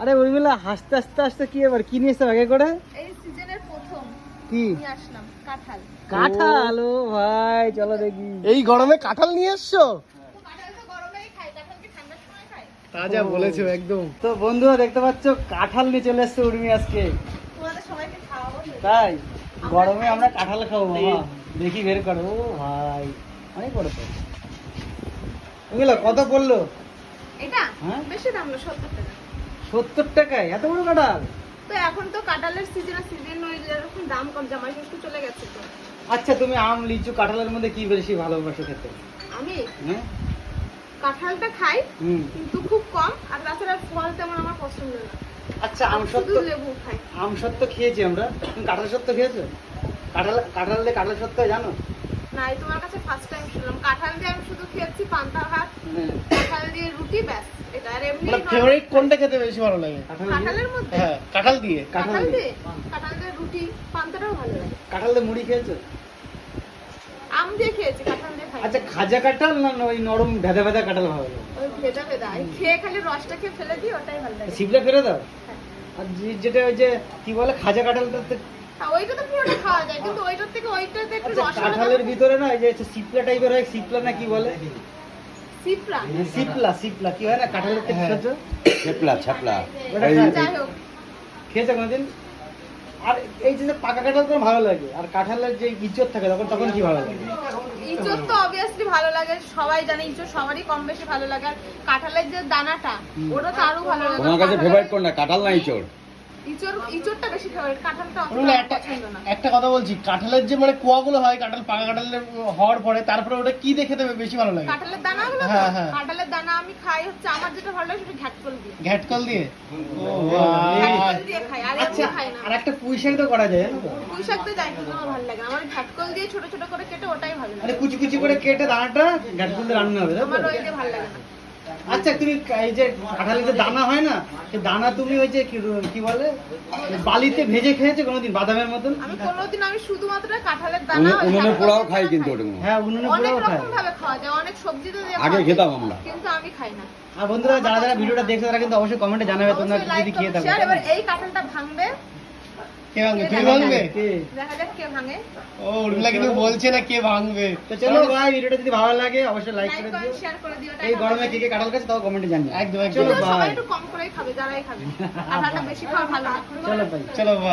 আরে উর্মিলা হাসতে হাসতে হাসতে কি এবার? কি নিয়ে এসছো আগে করে? এই সিজনের প্রথম। কি? নিয়ে আসলাম কাঁঠাল। কাঁঠাল? ও ভাই চলো দেখি। এই গরমে কাঁঠাল নিয়ে এসছো? তো কাঁঠাল তো গরমেই খাই কাঁঠাল কি ঠান্ডার সময় খাই? তাজা বলেছ একদম। তো বন্ধুরা দেখতে পাচ্ছ কাঁঠাল নিয়ে চলে এসছে উর্মি আজকে। তোমাদের সবাইকে খাওয়াবো তো। তাই? গরমে আমরা কাঁঠাল খাব মামা দেখি বের করো। ও ভাই অনেক বড় তো। উর্মিলা কত পড়ল? এটা? হ্যাঁ? বেশি দাম না সত্তর টাকা। সত্তর টাকায়? এত বড় কাঁঠাল? তো এখন তো কাঁঠালের সিজন আর সিজন এরকম দাম কম জামাই ষষ্ঠ চলে গেছে তো। আচ্ছা তুমি আম লিচু কাঁঠালের মধ্যে কি বেশি ভালোবাসো খেতে? আমি? হ্যাঁ। কাঁঠালটা খাই হুম। কিন্তু খুব কম আর তাছাড়া ফল তেমন আমার পছন্দ না। আচ্ছা আম সত্য লেবু খাই। আম সত্য খেয়েছি আমরা। তুমি কাঁঠাল সত্য খেয়েছো? কাঁঠাল কাঁঠাল দিয়ে কাঁঠাল সত্য জানো? না এই তোমার কাছে ফার্স্ট টাইম শুনলাম। কাঁঠাল দিয়ে আমি শুধু খেয়েছি পান্তা ভাত হ্যাঁ। কাঁঠাল দিয়ে রুটি ব্যাস এটা আর এমনি মানে ফেভারিট কোনটা খেতে বেশি ভালো লাগে? কাঁঠাল দিয়ে কাঁঠালের মধ্যে? হ্যাঁ কাঁঠাল দিয়ে। কাঁঠাল দিয়ে? কাঁঠাল দিয়ে রুটি পান্তাটাও ভালো লাগে। কাঁঠাল দিয়ে মুড়ি খেয়েছো? আম দিয়ে খেয়েছি কাঁঠাল দিয়ে খাই আচ্ছা খাজা কাঁঠাল না ওই নরম ভেদা ভেদা কাঁঠাল ভালো লাগে? ওই ভেজা ভেজা খেয়ে খালি রসটা খেয়ে ফেলে দিই ওটাই ভালো লাগে। শিবলা ফেলে দাও? হ্যাঁ। আর যেটা ওই যে কি বলে খাজা কাঁঠালটা ওইটা তো পুরোটা খাওয়া যায় কিন্তু ওইটার থেকে ওইটাতে একটু আচ্ছা রস কাঁঠালের ভিতরে না এই যে সিপলা টাইপের হয় সিপলা না কি বলে? সিপলা। সিপলা কি হয় না কাঁঠালের। খেয়েছো? ছেপলা ছেপলা। খেয়েছো কোনোদিন? আর এই যে পাকা কাঁঠাল তো ভালো লাগে আর কাঁঠালের যে ইজ্জত থাকে তখন তখন কি ভালো লাগে? ইঁচড় তো অবভিয়াসলি ভালো লাগে সবাই জানে ইঁচড় সবারই কম বেশি ভালো লাগে। আর কাঁঠালের যে দানাটা ওটা তো আরও ভালো লাগে। তোমার কাছে ফেভারিট কোন না কাঁঠাল না ইঁচড়? একটা কথা বলছি কাঁঠালের যে মানে কুয়াগুলো হয় কাঁঠাল পাকা কাঁঠালের হওয়ার পরে তারপরে ওটা কি দেখে দেবে বেশি ভালো লাগে? কাঁঠালের দানাগুলো তো? হ্যাঁ, হ্যাঁ। কাঁঠালের দানা আমি খাই হচ্ছে আমার যেটা ভালো লাগে সেটা ঘ্যাটকল দিয়ে। ঘ্যাটকল দিয়ে? ঘ্যাটকল আর আচ্ছা আর একটা পুঁই শাক তো করা যায় জানো তো? পুঁই শাক তো যাই আমার ভালো লাগে আমার ঘ্যাটকল দিয়ে ছোট ছোট করে কেটে ওটাই ভালো মানে লাগে কুচি কুচি করে কেটে দানাটা গাঁটকুল দিয়ে রান্না হবে আমার ওই ভালো লাগে না। আচ্ছা তুমি এই যে কাঁঠালের যে দানা হয় না সে দানা তুমি ওই যে কি- বলে বালিতে ভেজে খেয়েছো কোনোদিন বাদামের মতন? আমি কোনোদিন আমি শুধুমাত্র কাঁঠালের দানা উনুনে পোড়াও খাই কিন্তু ওটা হ্যাঁ উনুনে অনেক পোড়াও রকম ভাবে খাওয়া যায় অনেক সবজি তো আগে খেতাম আমরা। কিন্তু আমি খাই না। আর বন্ধুরা যারা যারা ভিডিওটা দেখছ তারা কিন্তু অবশ্যই কমেন্টে জানাবে তোমরা যদি খেয়ে থাকো। এবার এই কাঁঠালটা ভাঙবে। কে ভাঙবে? তুই ভাঙবে? কে? দেখা যাক কে ভাঙে ও উর্মিলা কিন্তু বলছে না কে ভাঙবে। তো চলো ভাই ভিডিওটা যদি ভালো লাগে অবশ্যই লাইক করে দিও। শেয়ার করে দিও এই গরমে কে কে কাটাল কাছে তাও কমেন্টে জানিও। একদম একদম। চলো ভাই একটু কম করেই খাবে যারাই খাবে। আর বেশি খাওয়া ভালো না চলো ভাই চলো ভাই